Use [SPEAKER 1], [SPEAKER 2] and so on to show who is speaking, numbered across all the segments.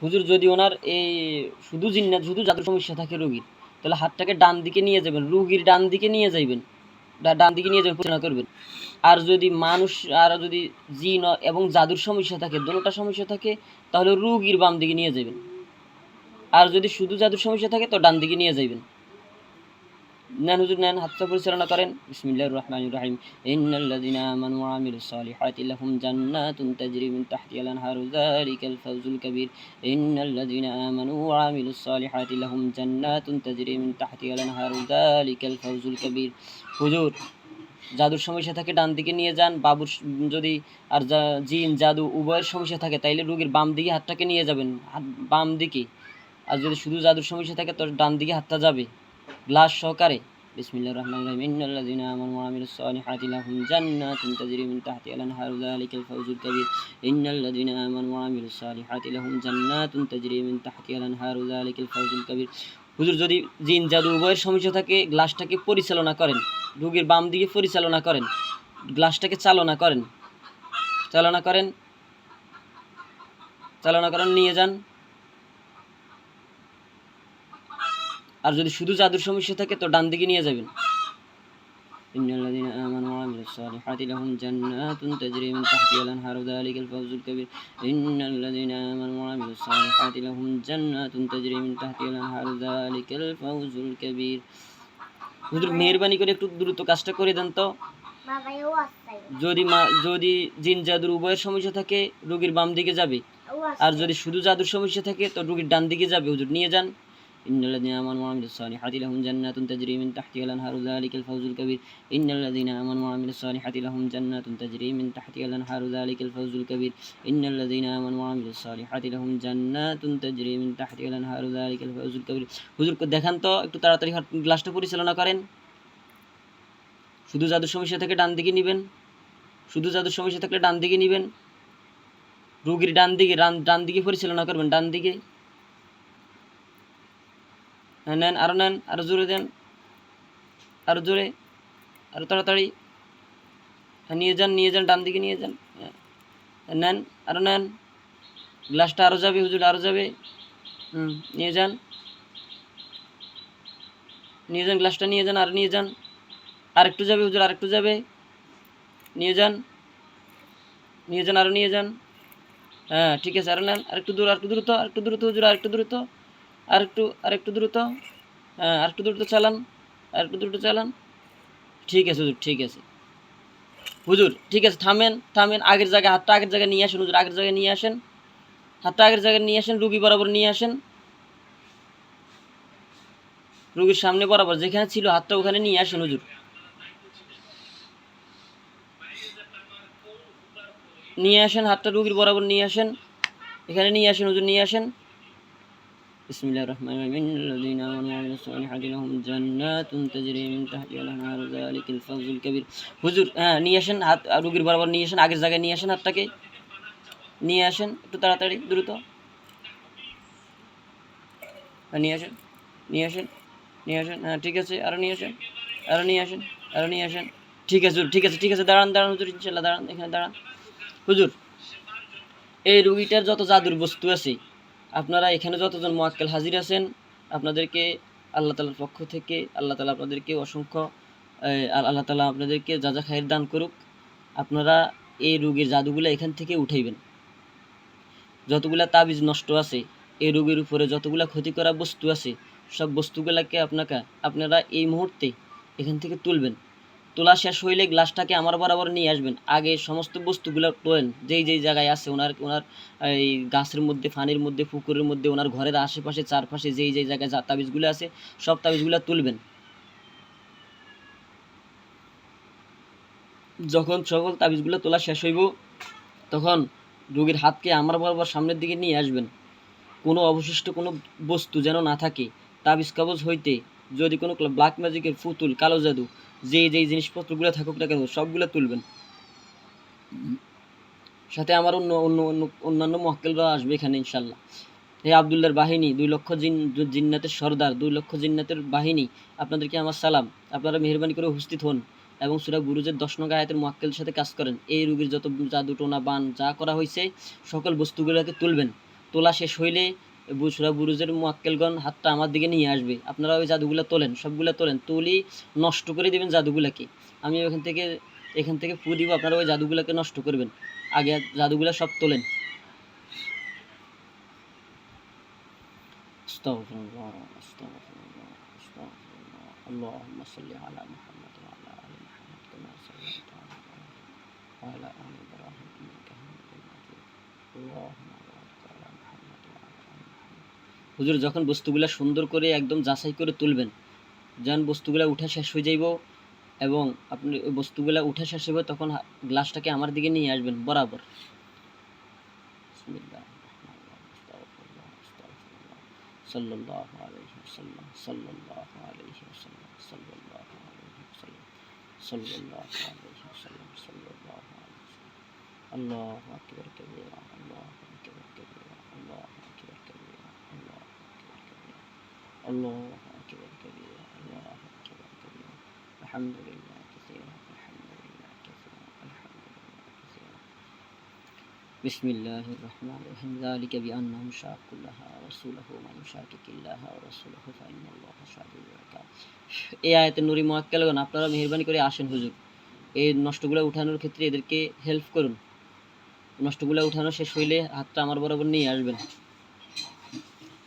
[SPEAKER 1] হুজুর যদি ওনার এই শুধু জিন্নাত শুধু জাদুর সমস্যা থাকে রুগীর তাহলে হাতটাকে ডান দিকে নিয়ে যাবেন রুগীর ডান দিকে নিয়ে যাইবেন ডান দিকে নিয়ে যাবেন পরিচালনা করবেন আর যদি মানুষ আর যদি জিন এবং জাদুর সমস্যা থাকে দুটোটা সমস্যা থাকে তাহলে রুগীর বাম দিকে নিয়ে যাবেন আর যদি শুধু জাদুর সমস্যা থাকে তো ডান দিকে নিয়ে যাবেন নানুজুর নান হাতসা পরিচালনা করেন বিসমিল্লাহির রহমানির রহিম ইন্নাল্লাযিনা আমানু ওয়া আমিলুস সালিহাতি লাহুম জান্নাতুন তাজরি মিন তাহতিহাল আনহারু যালিকাল ফাওজুল কাবীর ইন্নাল্লাযিনা আমানু ওয়া আমিলুস সালিহাতি লাহুম জান্নাতুন তাজরি মিন তাহতিহাল আনহারু যালিকাল ফাউজুল কাবীর হুজুর জাদুর সমস্যা থাকে ডান দিকে নিয়ে যান বাবুর যদি আর জিন জাদু উভয়ের সমস্যা থাকে তাইলে রোগীর বাম দিকে হাতটাকে নিয়ে যাবেন বাম দিকে আর যদি শুধু জাদুর সমস্যা থাকে তো ডান দিকে হাতটা যাবে গ্লাস সহকারে বিসমিল্লাহির রহমানির রহিম ইন্নাল্লাযীনা আমানু ওয়া আমিলুস সালিহাতি লাহুম জান্নাতুন তাজরি মিন তাহতিহাল আনহারু যালিকাল ফাউজুল কাবীর ইন্নাল্লাযীনা আমানু ওয়া আমিলুস সালিহাতি লাহুম জান্নাতুন তাজরি মিন তাহতিহাল আনহারু যালিকাল ফাউজুল কাবীর হুজুর যদি জিন জাদু উভয়ের সমস্যা থাকে গ্লাসটাকে পরিচালনা করেন রোগীর বাম দিকে পরিচালনা করেন গ্লাসটাকে চালনা করেন চালনা করেন চালনা করেন নিয়ে যান আর যদি শুধু জাদুর সমস্যা থাকে তো ডান দিকে নিয়ে যাবেন মেহরবানি করে একটু দ্রুত কাজটা করে দেন তো যদি যদি জিন জাদুর উভয়ের সমস্যা থাকে রুগীর বাম দিকে যাবে আর যদি শুধু জাদুর সমস্যা থাকে তো রুগীর ডান দিকে যাবে হুজুর নিয়ে যান إن الذين آمنوا وعملوا الصالحات لهم جنات تجري من تحتها الأنهار ذلك الفوز الكبير إن الذين آمنوا وعملوا الصالحات لهم جنات تجري من تحتها الأنهار ذلك الفوز الكبير إن الذين آمنوا وعملوا الصالحات لهم جنات تجري من تحتها الأنهار ذلك الفوز الكبير حضور কো দেখেন তো একটু তাড়াতাড়ি গ্লাসটা পরিচালনা করেন শুধু জাদুর সমস্যা থেকে ডান দিকে নেবেন শুধু জাদুর সমস্যা থাকলে ডান দিকে নেবেন রোগীর ডান দিকে ডান দিকে পরিচালনা করবেন ডান দিকে নেন আরও নেন আরও জোরে দেন আরও জোরে আরও তাড়াতাড়ি নিয়ে যান নিয়ে যান ডান দিকে নিয়ে যান নেন আরও নেন গ্লাসটা আরও যাবে হুজুর আরও যাবে হুম নিয়ে যান নিয়ে যান গ্লাসটা নিয়ে যান আর নিয়ে যান আর একটু যাবে হুজুর আরেকটু যাবে নিয়ে যান নিয়ে যান আরও নিয়ে যান হ্যাঁ ঠিক আছে আরও নেন আর একটু দূর আর একটু দ্রুত আর একটু দ্রুত হুজুর আর একটু দ্রুত আর একটু আর একটু দ্রুত হ্যাঁ আর একটু দ্রুত চালান আর একটু দ্রুত চালান ঠিক আছে হুজুর ঠিক আছে হুজুর ঠিক আছে থামেন থামেন আগের জায়গায় হাতটা আগের জায়গায় নিয়ে আসেন হুজুর আগের জায়গায় নিয়ে আসেন হাতটা আগের জায়গায় নিয়ে আসেন রুগী বরাবর নিয়ে আসেন রুগীর সামনে বরাবর যেখানে ছিল হাতটা ওখানে নিয়ে আসেন হুজুর নিয়ে আসেন হাতটা রুগীর বরাবর নিয়ে আসেন এখানে নিয়ে আসেন হুজুর নিয়ে আসেন بسم الله الرحمن الرحيم الذين آمنوا وعملوا الصالحات لهم جنات تجري من تحتها الأنهار ذلك الفوز الكبير حضور نيشن هات روغير برابر نيشن নিয়ে আগের জায়গায় নিয়ে আসেন হাতটাকে নিয়ে একটু তাড়াতাড়ি দ্রুত নিয়াশন নিয়াশন নিয়াশন হ্যাঁ ঠিক আছে আরও নিয়াশন আসেন আরও নিয়ে আসেন আরও নিয়ে ঠিক আছে ঠিক আছে ঠিক আছে দাঁড়ান দাঁড়ান হুজুর ইনশাল্লাহ দাঁড়ান এখানে দাঁড়ান হুজুর এই রুগীটার যত জাদুর বস্তু আছে আপনারা এখানে যতজন মোয়াক্কেল হাজির আছেন আপনাদেরকে আল্লাহ তালার পক্ষ থেকে আল্লাহ তালা আপনাদেরকে অসংখ্য আল্লাহ তালা আপনাদেরকে যা যা খায়ের দান করুক আপনারা এই রোগের জাদুগুলো এখান থেকে উঠাইবেন যতগুলা তাবিজ নষ্ট আছে এই রোগের উপরে যতগুলা ক্ষতি করা বস্তু আছে সব বস্তুগুলাকে আপনাকে আপনারা এই মুহূর্তে এখান থেকে তুলবেন তোলা শেষ হইলে গ্লাসটাকে আমার বরাবর নিয়ে আসবেন আগে সমস্ত বস্তুগুলো তোলেন যেই যেই জায়গায় আছে ওনার ওনার এই গাছের মধ্যে ফানির মধ্যে পুকুরের মধ্যে ওনার ঘরের আশেপাশে চারপাশে যেই যেই জায়গায় তাবিজগুলো আছে সব তাবিজগুলো তুলবেন যখন সকল তাবিজগুলো তোলা শেষ হইব তখন রোগীর হাতকে আমার বরাবর সামনের দিকে নিয়ে আসবেন কোনো অবশিষ্ট কোনো বস্তু যেন না থাকে তাবিজ কবজ হইতে যদি কোনো ব্ল্যাক ম্যাজিকের ফুতুল কালো জাদু যেই যেই জিনিসপত্রগুলো থাকুক না কেন সবগুলো তুলবেন সাথে আমার অন্য অন্য অন্য অন্যান্য মক্কেলরা আসবে এখানে ইনশাল্লাহ হে আবদুল্লার বাহিনী দুই লক্ষ জিন জিন্নাতের সর্দার দুই লক্ষ জিন্নাতের বাহিনী আপনাদেরকে আমার সালাম আপনারা মেহরবানি করে উপস্থিত হন এবং সুরা গুরুজের দশ নগা আয়াতের মোয়াক্কেলের সাথে কাজ করেন এই রুগীর যত জাদু টোনা বান যা করা হয়েছে সকল বস্তুগুলোকে তুলবেন তোলা শেষ হইলে বুসরা বুরুজের মোয়াক্কেলগণ হাতটা আমার দিকে নিয়ে আসবে আপনারা ওই জাদুগুলো তোলেন সবগুলো তোলেন তুলি নষ্ট করে দেবেন জাদুগুলাকে আমি ওখান থেকে এখান থেকে ফু দিব আপনারা ওই জাদুগুলোকে নষ্ট করবেন আগে জাদুগুলো সব তোলেন اللهم হুজুর যখন বস্তুগুলো সুন্দর করে একদম যাচাই করে তুলবেন যেন বস্তুগুলো উঠা শেষ হয়ে যাইব এবং আপনি ওই বস্তুগুলো উঠা শেষ হবে তখন গ্লাসটাকে আমার দিকে নিয়ে আসবেন বরাবর আল্লাহ আল্লাহ الله أكبر كبير الله أكبر كبير الحمد لله كثيرا الحمد لله كثيرا الحمد لله كثيرا بسم الله الرحمن الرحيم ذلك بأنهم شاقوا الله ورسوله ومن يشاكك الله ورسوله فإن الله شديد العقاب এই আয়াতের নুরি মোয়াক্কেলগণ আপনারা মেহরবানি করে আসেন হুজুর এই নষ্টগুলো উঠানোর ক্ষেত্রে এদেরকে হেল্প করুন নষ্টগুলো উঠানো শেষ হইলে হাতটা আমার বরাবর নিয়ে আসবেন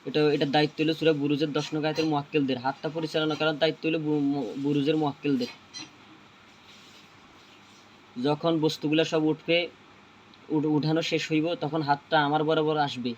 [SPEAKER 1] এটা এটার দায়িত্ব হলো সুরা বুরুজের দশ নং আয়াতের মোয়াক্কেলদের হাতটা পরিচালনা করার দায়িত্ব হলো বুরুজের মোয়াক্কেলদের যখন বস্তুগুলো সব উঠবে উঠানো শেষ হইব তখন হাতটা আমার বরাবর আসবে